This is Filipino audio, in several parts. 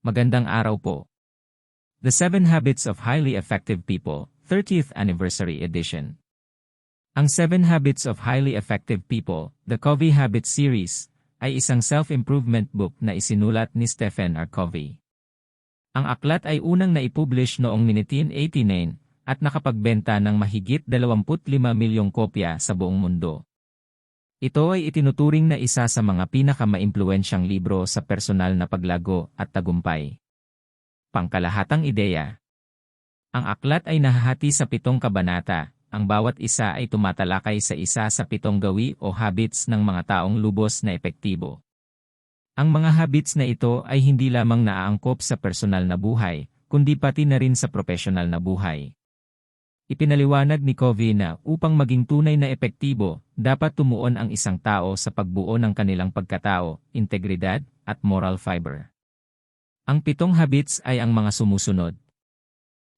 Magandang araw po. The 7 Habits of Highly Effective People, 30th Anniversary Edition. Ang 7 Habits of Highly Effective People, the Covey Habits Series, ay isang self-improvement book na isinulat ni Stephen R. Covey. Ang aklat ay unang naipublish noong 1989 at nakapagbenta ng mahigit 25 milyong kopya sa buong mundo. Ito ay itinuturing na isa sa mga pinakamaimpluwensyang libro sa personal na paglago at tagumpay. Pangkalahatang ideya Ang aklat ay nahahati sa pitong kabanata, ang bawat isa ay tumatalakay sa isa sa pitong gawi o habits ng mga taong lubos na epektibo. Ang mga habits na ito ay hindi lamang naaangkop sa personal na buhay, kundi pati na rin sa profesional na buhay. Ipinaliwanag ni Covey na upang maging tunay na epektibo, dapat tumuon ang isang tao sa pagbuo ng kanilang pagkatao, integridad, at moral fiber. Ang pitong habits ay ang mga sumusunod.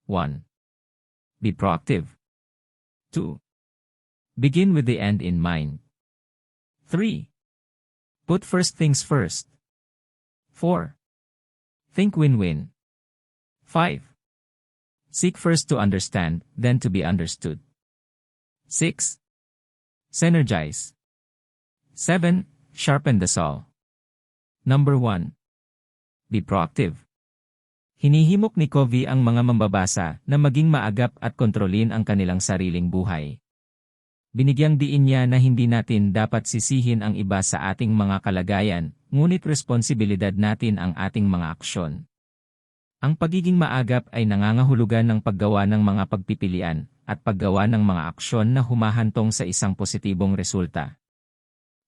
1. Be proactive. 2. Begin with the end in mind. 3. Put first things first. 4. Think win-win. 5. Seek first to understand, then to be understood. 6. Synergize. 7. Sharpen the saw. Number 1. Be proactive. Hinihimok ni Covey ang mga mambabasa na maging maagap at kontrolin ang kanilang sariling buhay. Binigyang diin niya na hindi natin dapat sisihin ang iba sa ating mga kalagayan, ngunit responsibilidad natin ang ating mga aksyon. Ang pagiging maagap ay nangangahulugan ng paggawa ng mga pagpipilian at paggawa ng mga aksyon na humahantong sa isang positibong resulta.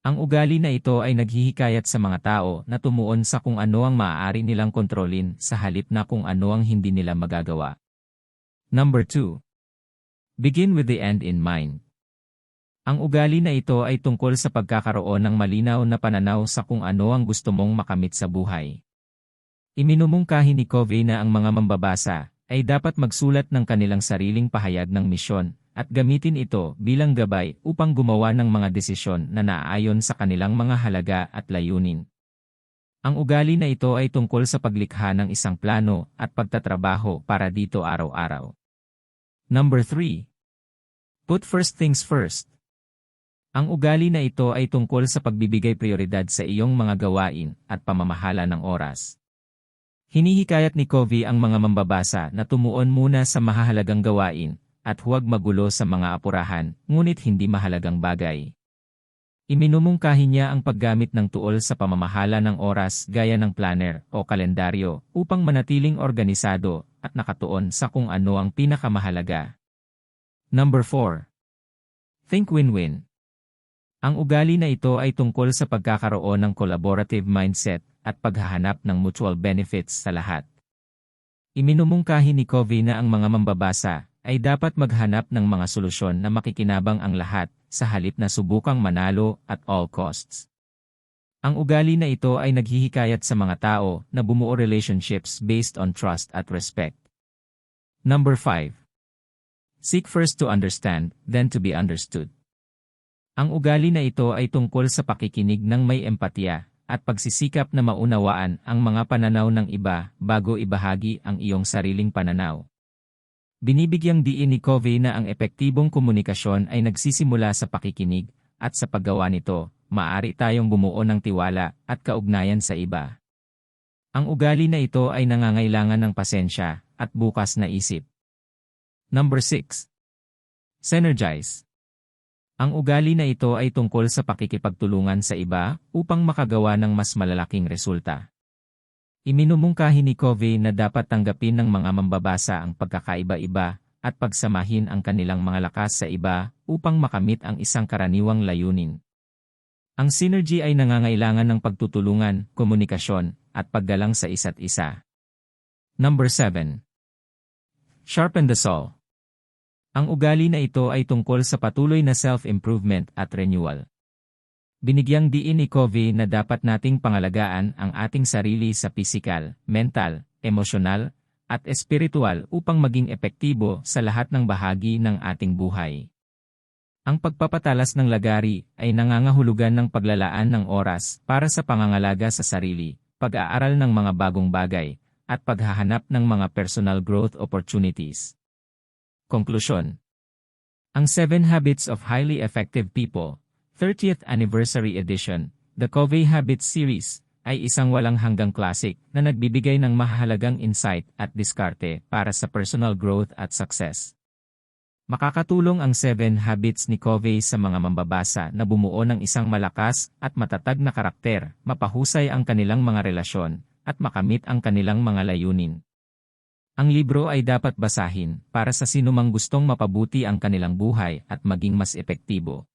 Ang ugali na ito ay naghihikayat sa mga tao na tumuon sa kung ano ang maaari nilang kontrolin sa halip na kung ano ang hindi nila magagawa. Number 2. Begin with the end in mind. Ang ugali na ito ay tungkol sa pagkakaroon ng malinaw na pananaw sa kung ano ang gusto mong makamit sa buhay. Iminumungkahi ni Covey na ang mga mambabasa ay dapat magsulat ng kanilang sariling pahayag ng misyon at gamitin ito bilang gabay upang gumawa ng mga desisyon na naaayon sa kanilang mga halaga at layunin. Ang ugali na ito ay tungkol sa paglikha ng isang plano at pagtatrabaho para dito araw-araw. Number 3. Put first things first. Ang ugali na ito ay tungkol sa pagbibigay prioridad sa iyong mga gawain at pamamahala ng oras. Hinihikayat ni Covey ang mga mambabasa na tumuon muna sa mahahalagang gawain at huwag magulo sa mga apurahan, ngunit hindi mahalagang bagay. Iminumungkahi niya ang paggamit ng tuol sa pamamahala ng oras gaya ng planner o kalendaryo upang manatiling organisado at nakatuon sa kung ano ang pinakamahalaga. Number 4. Think win-win. Ang ugali na ito ay tungkol sa pagkakaroon ng collaborative mindset at paghahanap ng mutual benefits sa lahat. Iminumungkahi ni Covey na ang mga mambabasa ay dapat maghanap ng mga solusyon na makikinabang ang lahat sa halip na subukang manalo at all costs. Ang ugali na ito ay naghihikayat sa mga tao na bumuo relationships based on trust at respect. Number 5. Seek first to understand, then to be understood. Ang ugali na ito ay tungkol sa pakikinig ng may empatya at pagsisikap na maunawaan ang mga pananaw ng iba bago ibahagi ang iyong sariling pananaw. Binibigyang diin ni Covey na ang epektibong komunikasyon ay nagsisimula sa pakikinig, at sa paggawa nito, maaari tayong bumuo ng tiwala at kaugnayan sa iba. Ang ugali na ito ay nangangailangan ng pasensya at bukas na isip. Number 6. Synergize. Ang ugali na ito ay tungkol sa pakikipagtulungan sa iba upang makagawa ng mas malalaking resulta. Iminumungkahi ni Covey na dapat tanggapin ng mga mambabasa ang pagkakaiba-iba at pagsamahin ang kanilang mga lakas sa iba upang makamit ang isang karaniwang layunin. Ang synergy ay nangangailangan ng pagtutulungan, komunikasyon, at paggalang sa isa't isa. Number 7. Sharpen the saw. Ang ugali na ito ay tungkol sa patuloy na self-improvement at renewal. Binigyang diin ni Covey na dapat nating pangalagaan ang ating sarili sa pisikal, mental, emosyonal, at espiritual upang maging epektibo sa lahat ng bahagi ng ating buhay. Ang pagpapatalas ng lagari ay nangangahulugan ng paglalaan ng oras para sa pangangalaga sa sarili, pag-aaral ng mga bagong bagay, at paghahanap ng mga personal growth opportunities. Konklusyon Ang 7 Habits of Highly Effective People, 30th Anniversary Edition, The Covey Habits Series, ay isang walang hanggang classic na nagbibigay ng mahalagang insight at diskarte para sa personal growth at success. Makakatulong ang 7 habits ni Covey sa mga mambabasa na bumuo ng isang malakas at matatag na karakter, mapahusay ang kanilang mga relasyon, at makamit ang kanilang mga layunin. Ang libro ay dapat basahin para sa sinumang gustong mapabuti ang kanilang buhay at maging mas epektibo.